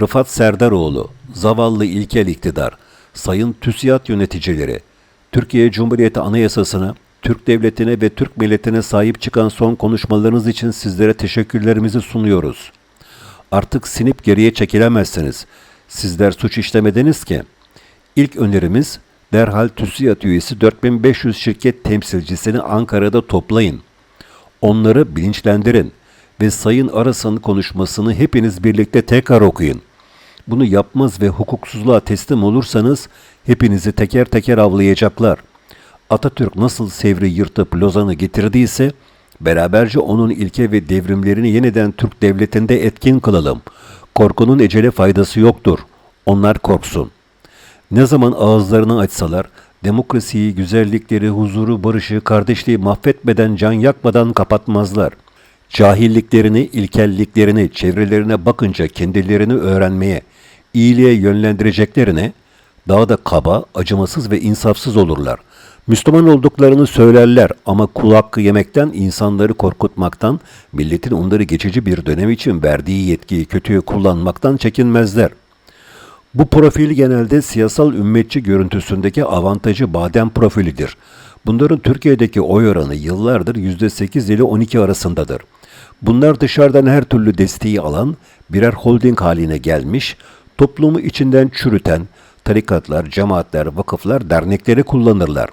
Rıfat Serdaroğlu, zavallı ilkel iktidar, sayın TÜSİAD yöneticileri, Türkiye Cumhuriyeti Anayasası'na, Türk Devleti'ne ve Türk milletine sahip çıkan son konuşmalarınız için sizlere teşekkürlerimizi sunuyoruz. Artık sinip geriye çekilemezsiniz. Sizler suç işlemediniz ki. İlk önerimiz derhal TÜSİAD üyesi 4500 şirket temsilcisini Ankara'da toplayın. Onları bilinçlendirin ve Sayın Aras'ın konuşmasını hepiniz birlikte tekrar okuyun. Bunu yapmaz ve hukuksuzluğa teslim olursanız hepinizi teker teker avlayacaklar. Atatürk nasıl Sevr'i yırtıp Lozan'ı getirdiyse beraberce onun ilke ve devrimlerini yeniden Türk devletinde etkin kılalım. Korkunun ecele faydası yoktur. Onlar korksun. Ne zaman ağızlarını açsalar, demokrasiyi, güzellikleri, huzuru, barışı, kardeşliği mahvetmeden, can yakmadan kapatmazlar. Cahilliklerini, ilkelliklerini, çevrelerine bakınca kendilerini öğrenmeye, iyiliğe yönlendireceklerine daha da kaba, acımasız ve insafsız olurlar. Müslüman olduklarını söylerler ama kul hakkı yemekten, insanları korkutmaktan, milletin onları geçici bir dönem için verdiği yetkiyi kötüye kullanmaktan çekinmezler. Bu profil genelde siyasal ümmetçi görüntüsündeki avantajı badem profilidir. Bunların Türkiye'deki oy oranı yıllardır %8 ile 12 arasındadır. Bunlar dışarıdan her türlü desteği alan birer holding haline gelmiş, toplumu içinden çürüten tarikatlar, cemaatler, vakıflar, dernekleri kullanırlar.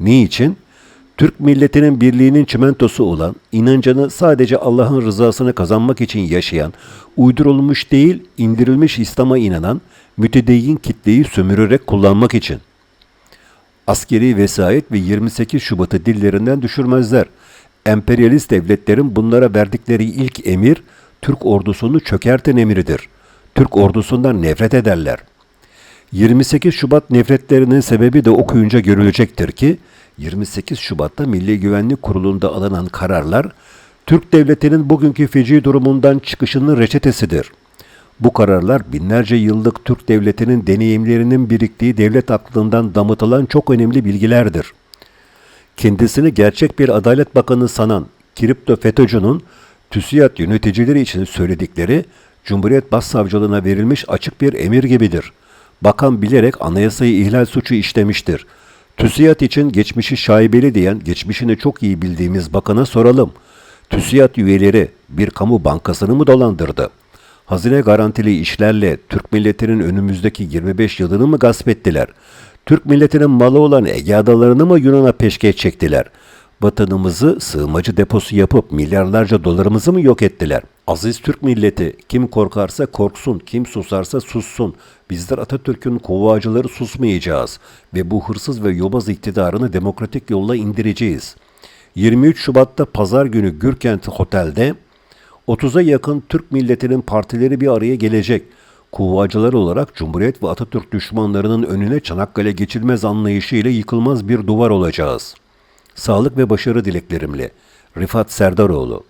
Niçin? Türk milletinin birliğinin çimentosu olan, inancını sadece Allah'ın rızasını kazanmak için yaşayan, uydurulmuş değil, indirilmiş İslam'a inanan, mütedeyyin kitleyi sömürerek kullanmak için. Askeri vesayet ve 28 Şubat'ı dillerinden düşürmezler. Emperyalist devletlerin bunlara verdikleri ilk emir, Türk ordusunu çökerten emiridir. Türk ordusundan nefret ederler. 28 Şubat nefretlerinin sebebi de okuyunca görülecektir ki, 28 Şubat'ta Milli Güvenlik Kurulu'nda alınan kararlar, Türk devletinin bugünkü feci durumundan çıkışının reçetesidir. Bu kararlar binlerce yıllık Türk devletinin deneyimlerinin biriktiği devlet aklından damıtılan çok önemli bilgilerdir. Kendisini gerçek bir adalet bakanı sanan kripto FETÖ'cünün TÜSİAD yöneticileri için söyledikleri Cumhuriyet Başsavcılığına verilmiş açık bir emir gibidir. Bakan bilerek anayasayı ihlal suçu işlemiştir. TÜSİAD için geçmişi şaibeli diyen, geçmişini çok iyi bildiğimiz bakana soralım. TÜSİAD üyeleri bir kamu bankasını mı dolandırdı? Hazine garantili işlerle Türk milletinin önümüzdeki 25 yılını mı gasp ettiler? Türk milletinin malı olan Ege adalarını mı Yunan'a peşkeş çektiler? Vatanımızı sığınmacı deposu yapıp milyarlarca dolarımızı mı yok ettiler? Aziz Türk milleti, kim korkarsa korksun, kim susarsa sussun. Bizler Atatürk'ün kovacıları susmayacağız ve bu hırsız ve yobaz iktidarını demokratik yolla indireceğiz. 23 Şubat'ta pazar günü Gürkent Otel'de 30'a yakın Türk milletinin partileri bir araya gelecek. Kuvvacılar olarak Cumhuriyet ve Atatürk düşmanlarının önüne Çanakkale geçilmez anlayışıyla yıkılmaz bir duvar olacağız. Sağlık ve başarı dileklerimle. Rifat Serdaroğlu